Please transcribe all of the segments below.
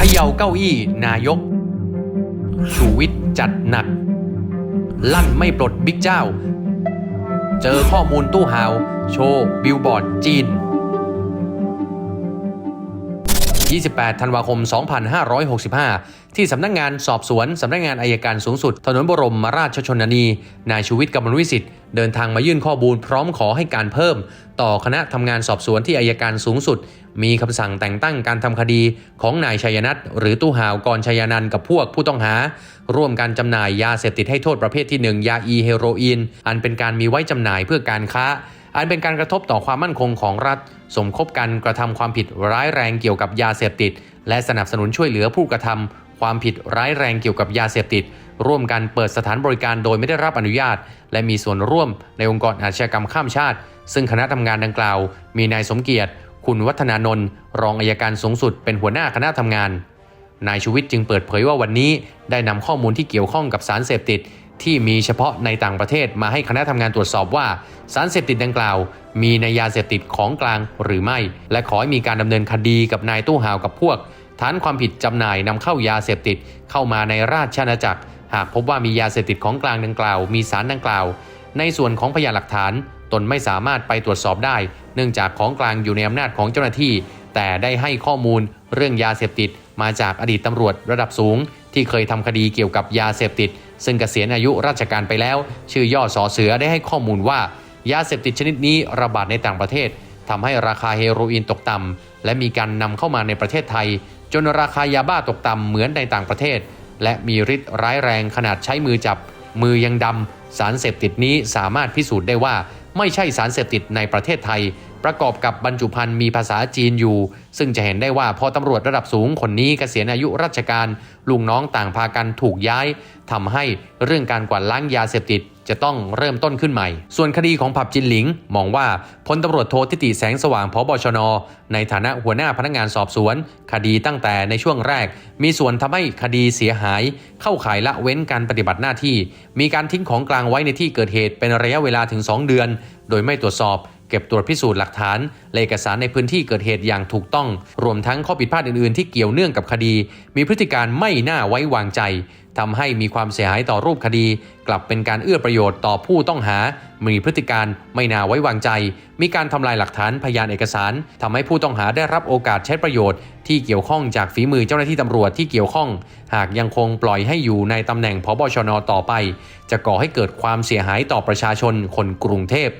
เขย่าเก้าอี้นายก ชูวิทย์จัดหนัก ลั่นไม่ปลดบิ๊กเจ้า เจอข้อมูลตู้หาว โชว์บิลบอร์ดจีน 28 ธันวาคม 2565 ที่สำนักงงานสอบสวน สำนักงงานอายการสูงสุด ถนนบรมราชชนนี นายชูวิทย์กำมลวิสิทธิ์เดินทางมายื่นข้อมูลพร้อมขอให้การเพิ่ม ต่อคณะทำงานสอบสวนที่อายการสูงสุด มีคำสั่งแต่งตั้งการทำคดีของนายชัยนัทหรือตู้หาวกรชัยนันกับพวกผู้ต้องหา ร่วมกันจำหน่ายยาเสพติดให้โทษประเภทที่ 1 ยาอีเฮโรอีน อันเป็นการมีไว้จำหน่ายเพื่อการค้า อันเป็นการกระทบต่อความมั่นคงของรัฐ สมคบกันกระทำความผิดร้ายแรงเกี่ยวกับยาเสพติด และสนับสนุนช่วยเหลือผู้กระทำความผิดร้ายแรงเกี่ยวกับยาเสพติด ร่วมกันเปิดสถานบริการโดยไม่ได้รับอนุญาต และมีส่วนร่วมในองค์กรอาชญากรรมข้ามชาติ ซึ่งคณะทำงานดังกล่าว มีนายสมเกียรติ คุณวัฒนานนท์รองอายการสูงสุด เป็นหัวหน้าคณะทำงานนายชูวิทย์จึงเปิดเผยว่าวันนี้ได้นำข้อมูลที่เกี่ยวข้องกับสารเสพติด ที่มีเฉพาะในต่างประเทศมาให้คณะทำงานตรวจสอบว่า สารเสพติดดังกล่าว มีในยาเสพติดของกลางหรือไม่ และขอให้มีการดำเนินคดีกับนายตู้หาวกับพวก ฐานความผิดจำหน่ายนำเข้ายาเสพติดเข้ามาในราชอาณาจักร หากพบว่ามียาเสพติดของกลางดังกล่าว มีสารดังกล่าว ในส่วนของพยานหลักฐานตนไม่สามารถไปตรวจสอบได้ เนื่องจากของกลางอยู่ในอำนาจของเจ้าหน้าที่ แต่ได้ให้ข้อมูลเรื่องยาเสพติดมาจากอดีตตำรวจระดับสูง ที่เคยทำคดีเกี่ยวกับยาเสพติด ซึ่งเกษียณอายุราชการไปแล้ว ชื่อย่อสอเสือได้ให้ข้อมูลว่า ยาเสพติดชนิดนี้ระบาดในต่างประเทศทำให้ราคาเฮโรอีนตกต่ำและมีการนำเข้ามาในประเทศไทย จนราคายาบ้าตกต่ำเหมือนในต่างประเทศ และมีฤทธิ์ร้ายแรงขนาดใช้มือจับ มือยังดำสารเสพติดนี้สามารถพิสูจน์ได้ว่า ไม่ใช่สารเสพติดในประเทศไทย ประกอบกับบรรจุภัณฑ์มีภาษาจีนอยู่ ซึ่งจะเห็นได้ว่าพอตำรวจระดับสูงคนนี้เกษียณอายุราชการลุงน้องต่างพากันถูกย้ายทำให้เรื่องการกวาดล้างยาเสพติดจะต้องเริ่มต้นขึ้นใหม่ ส่วนคดีของผับจินหลิง มองว่าพลตำรวจโททิติแสงสว่างพบชน ในฐานะหัวหน้าพนักงานสอบสวน คดีตั้งแต่ในช่วงแรก มีส่วนทำให้คดีเสียหาย เข้าข่ายละเว้นการปฏิบัติหน้าที่ มีการทิ้งของกลางไว้ในที่เกิดเหตุเป็นระยะเวลาถึง 2 เดือน โดยไม่ตรวจสอบ เก็บตรวจพิสูจน์หลักฐานและเอกสารในพื้นที่เกิดเหตุอย่างถูกต้อง รวมทั้งข้อผิดพลาดอื่น ๆ ที่เกี่ยวเนื่องกับคดี มีพฤติการไม่น่าไว้วางใจทำให้มีความเสียหายต่อรูปคดี กลับเป็นการเอื้อประโยชน์ต่อผู้ต้องหา มีพฤติการไม่น่าไว้วางใจ มีการทำลายหลักฐานพยานเอกสารทำให้ผู้ต้องหาได้รับโอกาสใช้ประโยชน์ ที่เกี่ยวข้องจากฝีมือเจ้าหน้าที่ตำรวจที่เกี่ยวข้อง หากยังคงปล่อยให้อยู่ในตำแหน่งพบชนต่อไป จะก่อให้เกิดความเสียหายต่อประชาชนคนกรุงเทพ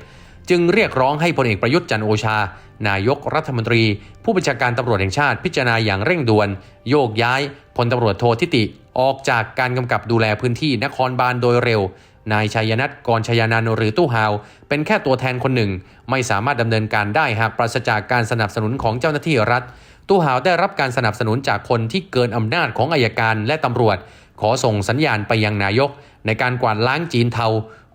จึงเรียกร้องให้พลเอกประยุทธ์จันโอชา นายกรัฐมนตรี ผู้บัญชาการตำรวจแห่งชาติพิจารณาอย่างเร่งด่วน โยกย้ายพลตำรวจโททิติ ออกจากการกำกับดูแลพื้นที่นครบาลโดยเร็ว นายชัยนัทกรชัยนันหรือตู้ฮาว เป็นแค่ตัวแทนคนหนึ่ง ไม่สามารถดำเนินการได้หากปราศจากการสนับสนุนของเจ้าหน้าที่รัฐ ตู้หาวได้รับการสนับสนุนจากคนที่เกินอำนาจของอายการและตำรวจ ขอส่งสัญญาณไปยังนายก ในการกวาดล้างจีนเทา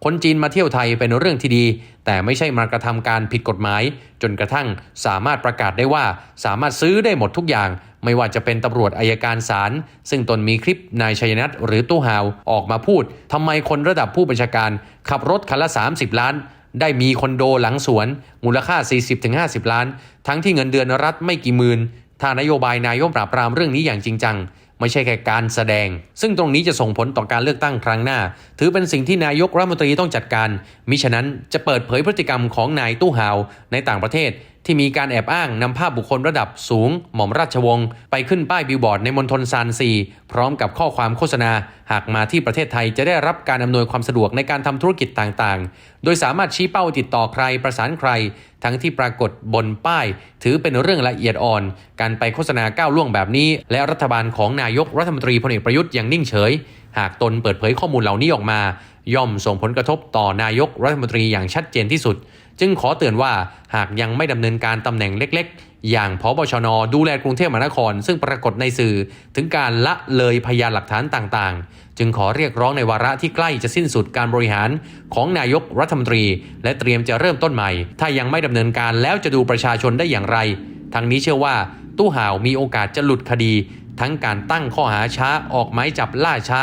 คนจีนมาเที่ยวไทยเป็นเรื่องที่ดี แต่ไม่ใช่มากระทำการผิดกฎหมาย จนกระทั่งสามารถประกาศได้ว่า สามารถซื้อได้หมดทุกอย่าง ไม่ว่าจะเป็นตำรวจอายการศาลซึ่งตนมีคลิปนายชัยนัทหรือตู้หาวออกมาพูดทำไมคนระดับผู้บัญชาการ ขับรถคันละ 30 ล้าน ได้มีคอนโดหลังสวน มูลค่า 40-50 ล้าน ทั้งที่เงินเดือนรัฐไม่กี่หมื่นถ้านโยบายนายกปราบปรามเรื่องนี้อย่างจริงจัง ไม่ใช่แค่การแสดง ซึ่งตรงนี้จะส่งผลต่อการเลือกตั้งครั้งหน้า ถือเป็นสิ่งที่นายกรัฐมนตรีต้องจัดการ มิฉะนั้นจะเปิดเผยพฤติกรรมของนายตู้หาวในต่างประเทศ ที่มีการแอบอ้างนำภาพบุคคลระดับสูง หม่อมราชวงศ์ไปขึ้นป้ายบิลบอร์ดในมณฑลซานซีพร้อมกับข้อความโฆษณา หากมาที่ประเทศไทยจะได้รับการอำนวยความสะดวกในการทำธุรกิจต่างๆ โดยสามารถชี้เป้าติดต่อใครประสานใคร ทั้งที่ปรากฏบนป้าย ถือเป็นเรื่องละเอียดอ่อน การไปโฆษณาก้าวล่วงแบบนี้ และรัฐบาลของนายกรัฐมนตรีพลเอกประยุทธ์ยังนิ่งเฉย หากตนเปิดเผยข้อมูลเหล่านี้ออกมา ย่อมส่งผลกระทบต่อนายกรัฐมนตรีอย่างชัดเจนที่สุด จึงขอเตือนว่าหากยังไม่ดำเนินการตำแหน่งเล็กๆ อย่างพบชน ดูแลกรุงเทพมหานคร ซึ่งปรากฏในสื่อถึงการละเลยพยานหลักฐานต่างๆ จึงขอเรียกร้องในวาระที่ใกล้จะสิ้นสุดการบริหารของนายกรัฐมนตรี และเตรียมจะเริ่มต้นใหม่ ถ้ายังไม่ดำเนินการแล้วจะดูประชาชนได้อย่างไรทางนี้เชื่อว่าตู้ห่าวมีโอกาสจะหลุดคดี ทั้งการตั้งข้อหาช้าออกหมายจับล่าช้า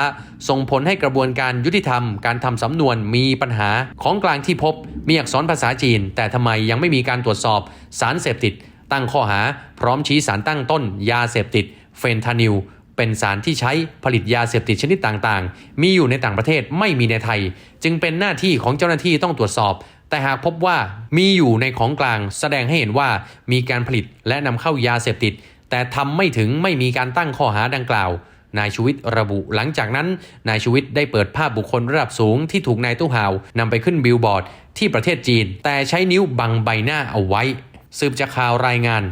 ส่งผลให้กระบวนการยุติธรรม การทำสำนวนมีปัญหาของกลางที่พบ มีอักษรภาษาจีน แต่ทำไมยังไม่มีการตรวจสอบสารเสพติด ตั้งข้อหาพร้อมชี้สารตั้งต้น ยาเสพติด เฟนทานิลเป็นสารที่ใช้ผลิตยาเสพติดชนิดต่างๆ มีอยู่ในต่างประเทศไม่มีในไทย จึงเป็นหน้าที่ของเจ้าหน้าที่ต้องตรวจสอบ แต่หากพบว่ามีอยู่ในของกลางแสดงให้เห็นว่ามีการผลิตและนำเข้ายาเสพติด แต่ทำไม่ถึงไม่มีการตั้งข้อหาดังกล่าวนายชูวิทย์ระบุหลังจากนั้น นายชูวิทย์ได้เปิดภาพบุคคลระดับสูงที่ถูกนายตู้ห่าวนำไปขึ้นบิลบอร์ดที่ประเทศจีน แต่ใช้นิ้วบังใบหน้าเอาไว้ สืบจากข่าวรายงาน